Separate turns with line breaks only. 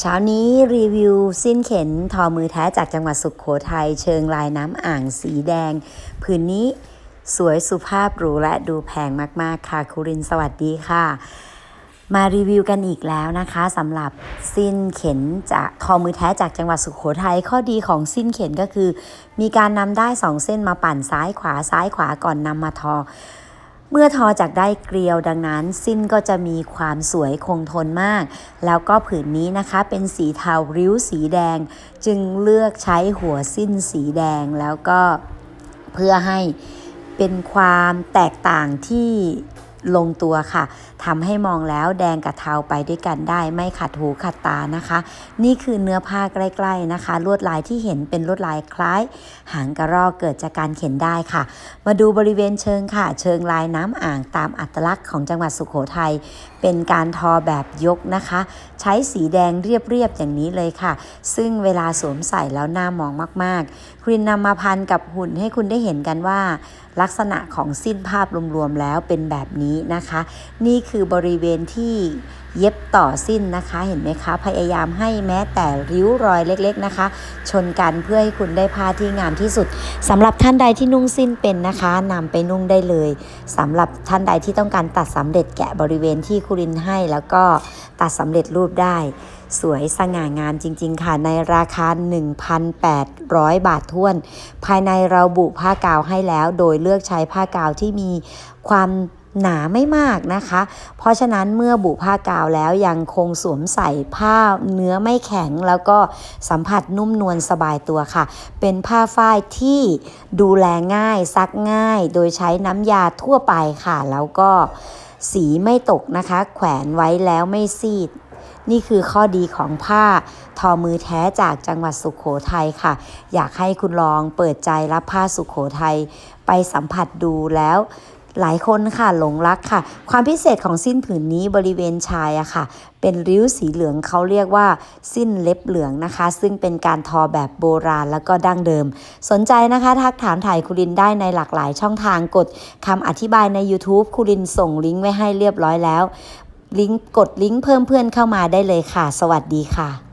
เช้านี้รีวิวสิ้นเข็นทอมือแท้จากจังหวัดสุขโขทัยเชิงลายน้ำอ่างสีแดง ผืนนี้สวยสุภาพหรูและดูแพงมาก ๆ ค่ะคุรินสวัสดีค่ะ มารีวิวกันอีกแล้วนะคะสำหรับสิ้นเข็นจากทอมือแท้จากจังหวัดสุขโขทัยข้อดีของสิ้นเข็นก็คือ มีการนำได้สองเส้นมาปั่นซ้ายขวาซ้ายขวาก่อนนำมาทอ เมื่อทอจากได้เกลียวดังนั้น สิ้นก็จะมีความสวยคงทนมาก แล้วก็ผืนนี้นะคะเป็นสีเทาริ้วสีแดง จึงเลือกใช้หัวสิ้นสีแดงแล้วก็เพื่อให้เป็นความแตกต่างที่ ลงตัวค่ะทำให้มองแล้วแดงกับเทาไปด้วยกันได้ไม่ขัดหูขัดตานะคะ นี่คือเนื้อผ้าใกล้ๆนะคะ ลวดลายที่เห็นเป็นลวดลายคล้าย หางกระรอกเกิดจากการเข็นได้ค่ะ มาดูบริเวณเชิงค่ะ เชิงลายน้ำอ่างตามอัตลักษณ์ของจังหวัดสุขโขทัยเป็นการทอแบบยกนะคะ ใช้สีแดงเรียบๆอย่างนี้เลยค่ะ ซึ่งเวลาสวมใส่แล้วน่ามองมากๆ ครินนำมาพันกับหุ่นให้คุณได้เห็นกันว่า ลักษณะของสิ้นภาพรวมๆแล้วเป็นแบบนี้นะคะ นี่คือบริเวณที่เย็บต่อสิ้นนะคะเห็นไหมคะพยายามให้แม้แต่ริ้วรอยเล็กๆนะคะ ชนกันเพื่อให้คุณได้ผ้าที่งามที่สุดสำหรับท่านใดที่นุ่งสิ้นเป็นนะคะนำไปนุ่งได้เลยสำหรับท่านใดที่ต้องการตัดสำเร็จแกะบริเวณที่คุรินให้ แล้วก็ตัดสำเร็จรูปได้ สวยสง่างามจริง ๆ ค่ะ ในราคา 1,800 บาทท้วน ภายในเราบุผ้ากาวให้แล้ว โดยเลือกใช้ผ้ากาวที่มีความหนาไม่มากนะคะ เพราะฉะนั้นเมื่อบุผ้ากาวแล้วยังคงสวมใส่ผ้าเนื้อไม่แข็ง แล้วก็สัมผัสนุ่มนวลสบายตัวค่ะ เป็นผ้าฝ้ายที่ดูแลง่ายซักง่าย โดยใช้น้ำยาทั่วไปค่ะ แล้วก็สีไม่ตกนะคะ แขวนไว้แล้วไม่ซีด นี่คือข้อดีของผ้าทอมือแท้จากจังหวัดสุขโขทัยค่ะ อยากให้คุณลองเปิดใจรับผ้าสุขโขทัยไปสัมผัสดูแล้วหลายคนค่ะหลงรักค่ะ ความพิเศษของสิ้นผืนนี้บริเวณชายอะค่ะ เป็นริ้วสีเหลืองเขาเรียกว่า สิ้นเล็บเหลืองนะคะ ซึ่งเป็นการทอแบบโบราณแล้วก็ดั้งเดิม สนใจนะคะทักถามถ่ายคุรินได้ในหลากหลายช่องทางกดคำอธิบายใน YouTube คุรินส่งลิงก์ไว้ให้เรียบร้อยแล้ว ลิงก์กดลิงก์เพิ่มเพื่อนเข้ามาได้เลยค่ะ สวัสดีค่ะ